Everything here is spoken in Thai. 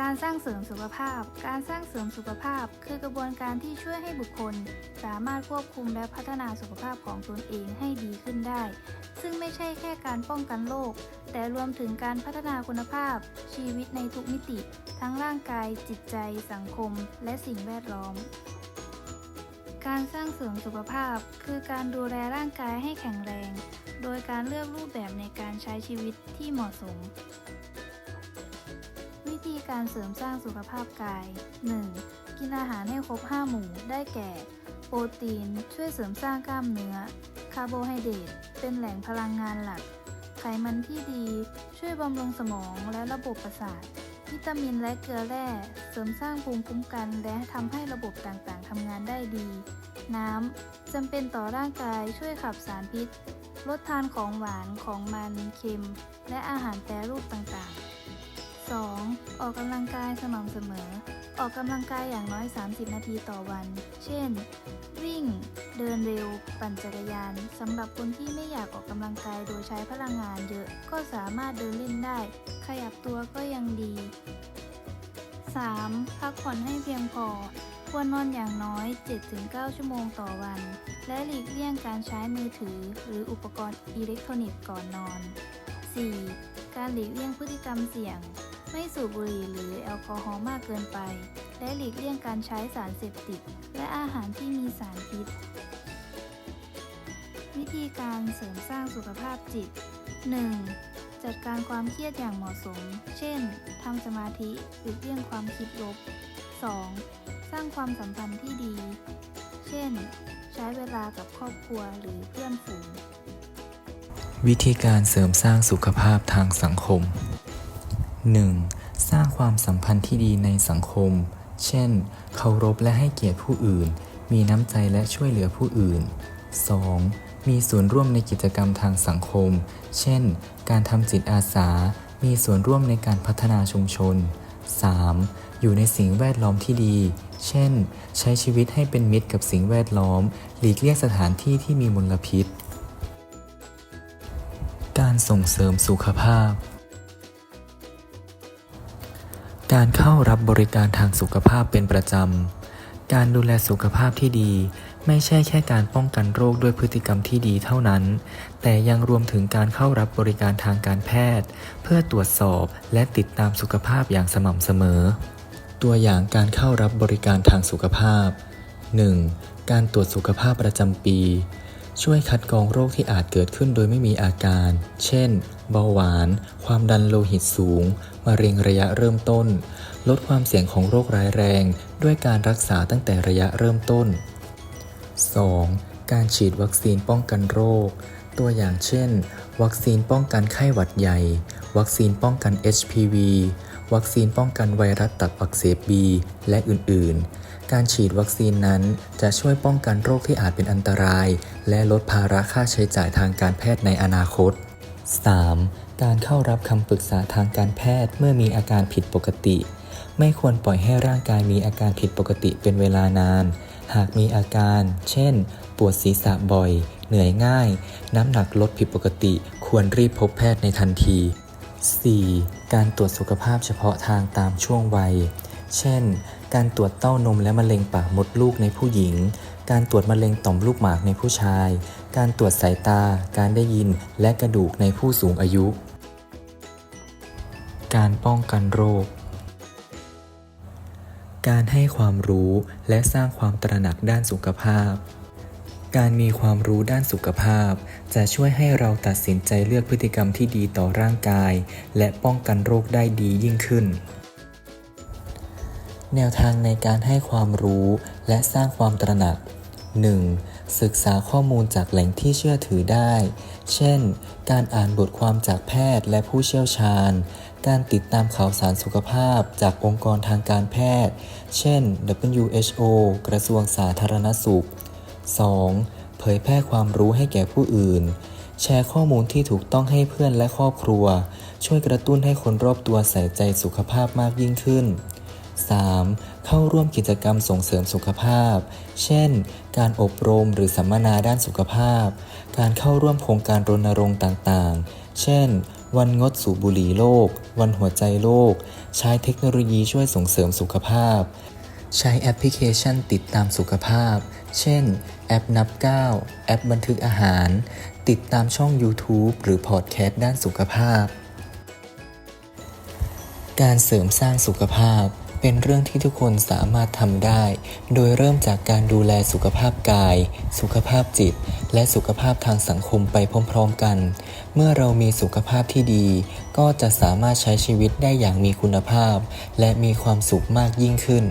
การสร้างเสริมสุขภาพ การสร้างเสริมสุขภาพ คือกระบวนการที่ช่วยให้บุคคล สามารถควบคุมและพัฒนาสุขภาพของตนเองให้ดีขึ้นได้ ซึ่งไม่ใช่แค่การป้องกันโรค แต่รวมถึงการพัฒนาคุณภาพ ชีวิตในทุกมิติ ทั้งร่างกาย จิตใจ สังคม และสิ่งแวดล้อม การสร้างเสริมสุขภาพ คือการดูแลร่างกายให้แข็งแรง โดยการเลือกรูปแบบในการใช้ชีวิตที่เหมาะสม ธีการเสริมสร้างสุขภาพกาย 1. กินอาหารให้ครบ 5 หมู่ ได้แก่ โปรตีน ช่วยเสริมสร้างกล้ามเนื้อ คาร์โบไฮเดรต เป็นแหล่งพลังงานหลัก ไขมันที่ดี ช่วยบำรุงสมองและระบบประสาท วิตามินและเกลือแร่ เสริมสร้างภูมิคุ้มกันและทำให้ระบบต่างๆทำงานได้ดี น้ำจำเป็นต่อร่างกาย ช่วยขับสารพิษ ลดทานของหวาน ของมัน เค็ม และอาหารแปรรูปต่างๆ 2. ออกกำลังกายสม่ำเสมอ ออกกำลังกายอย่างน้อย 30 นาทีต่อวัน เช่น วิ่ง เดินเร็ว ปั่นจักรยาน สำหรับคนที่ไม่อยากออกกำลังกายโดยใช้พลังงานเยอะ ก็สามารถเดินเล่นได้ ขยับตัวก็ยังดี 3. พักผ่อนให้เพียงพอ ควรนอนอย่างน้อย 7-9 ชั่วโมงต่อวัน และหลีกเลี่ยงการใช้มือถือ หรืออุปกรณ์อิเล็กทรอนิกส์ก่อนนอน 4. การหลีกเลี่ยงพฤติกรรมเสี่ยง ไม่สูบบุหรี่หรือแอลกอฮอล์มากเกินไป และหลีกเลี่ยงการใช้สารเสพติด และอาหารที่มีสารพิษ วิธีการเสริมสร้างสุขภาพจิต 1. จัดการความเครียดอย่างเหมาะสม เช่น ทำสมาธิหลีกเลี่ยงความคิดลบ 2. สร้างความสัมพันธ์ที่ดี เช่น ใช้เวลากับครอบครัวหรือเพื่อนฝูง วิธีการเสริมสร้างสุขภาพทางสังคม 1. สร้างความสัมพันธ์ที่ดีในสังคม เช่น เคารพและให้เกียรติผู้อื่น มีน้ำใจและช่วยเหลือผู้อื่น 2. มีส่วนร่วมในกิจกรรมทางสังคม เช่น การทำจิตอาสา มีส่วนร่วมในการพัฒนาชุมชน 3. อยู่ในสิ่งแวดล้อมที่ดี เช่น ใช้ชีวิตให้เป็นมิตรกับสิ่งแวดล้อม หลีกเลี่ยงสถานที่ที่มีมลพิษ การส่งเสริมสุขภาพ การเข้ารับบริการทางสุขภาพเป็นประจำ การดูแลสุขภาพที่ดี ไม่ใช่แค่การป้องกันโรคด้วยพฤติกรรมที่ดีเท่านั้น แต่ยังรวมถึงการเข้ารับบริการทางการแพทย์ เพื่อตรวจสอบและติดตามสุขภาพอย่างสม่ำเสมอ ตัวอย่างการเข้ารับบริการทางสุขภาพ 1. การตรวจสุขภาพประจำปี ช่วยคัดกรองโรคที่อาจเกิดขึ้นโดยไม่มีอาการ เช่น เบาหวาน ความดันโลหิตสูง มะเร็งระยะเริ่มต้น ลดความเสี่ยงของโรคร้ายแรง ด้วยการรักษาตั้งแต่ระยะเริ่มต้น 2. การฉีดวัคซีนป้องกันโรค ตัวอย่างเช่น วัคซีนป้องกันไข้หวัดใหญ่ วัคซีนป้องกัน HPV วัคซีนป้องกันไวรัสตับอักเสบบีและอื่นๆ การฉีดวัคซีนนั้นจะช่วยป้องกันโรคที่อาจเป็นอันตราย และลดภาระค่าใช้จ่ายทางการแพทย์ในอนาคต 3. การเข้ารับคำปรึกษาทางการแพทย์เมื่อมีอาการผิดปกติ ไม่ควรปล่อยให้ร่างกายมีอาการผิดปกติเป็นเวลานาน หากมีอาการ เช่น ปวดศีรษะบ่อย เหนื่อยง่าย น้ำหนักลดผิดปกติ ควรรีบพบแพทย์ในทันที 4. การตรวจสุขภาพเฉพาะทางตามช่วงวัย เช่น การตรวจเต้านมและมะเร็งปากมดลูกในผู้หญิง การตรวจมะเร็งต่อมลูกหมากในผู้ชาย การตรวจสายตา การได้ยิน และกระดูกในผู้สูงอายุ การป้องกันโรค การให้ความรู้และสร้างความตระหนักด้านสุขภาพ การมีความรู้ด้านสุขภาพ จะช่วยให้เราตัดสินใจเลือกพฤติกรรมที่ดีต่อร่างกาย และป้องกันโรคได้ดียิ่งขึ้น แนวทางในการให้ความรู้และสร้างความตระหนัก 1. ศึกษาข้อมูลจากแหล่งที่เชื่อถือได้ เช่น การอ่านบทความจากแพทย์และผู้เชี่ยวชาญ การติดตามข่าวสารสุขภาพจากองค์กรทางการแพทย์ เช่น WHO กระทรวงสาธารณสุข 2. เผยแพร่ความรู้ให้แก่ผู้อื่น แชร์ข้อมูลที่ถูกต้องให้เพื่อนและครอบครัว ช่วยกระตุ้นให้คนรอบตัวใส่ใจสุขภาพมากยิ่งขึ้น 3. เข้าร่วมกิจกรรมส่งเสริมสุขภาพ เช่น การอบรมหรือสัมมนาด้านสุขภาพ การเข้าร่วมโครงการรณรงค์ต่างๆ เช่น วันงดสูบบุหรี่โลก วันหัวใจโลก ใช้เทคโนโลยีช่วยส่งเสริมสุขภาพ ใช้แอปพลิเคชันติดตามสุขภาพ เช่น แอปนับก้าวแอปบันทึกอาหาร ติดตามช่อง YouTube หรือพอดแคสต์ด้านสุขภาพ การเสริมสร้างสุขภาพเป็นเรื่องที่ทุกคนสามารถทำได้ โดยเริ่มจากการดูแลสุขภาพกาย สุขภาพจิต และสุขภาพทางสังคมไปพร้อมๆกัน เมื่อเรามีสุขภาพที่ดี ก็จะสามารถใช้ชีวิตได้อย่างมีคุณภาพ และมีความสุขมากยิ่งขึ้น